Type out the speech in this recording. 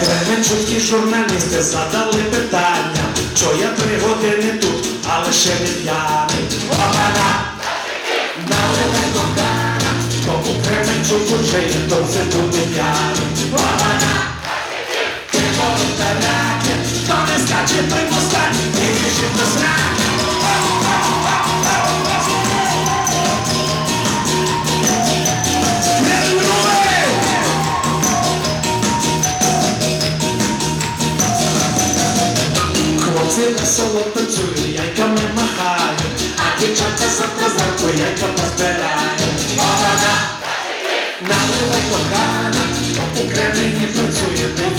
Кременчуцькі журналісти задали питання, що я три години тут, але ще не п'яний. Опана! Наливай кохана, тому Кременчук уже є, то все буде п'яний. Хлопці весело танцюють, яйками махають, а дівчата за козаку яйка позбирають. Вона наливай кохана, у Кремені працює.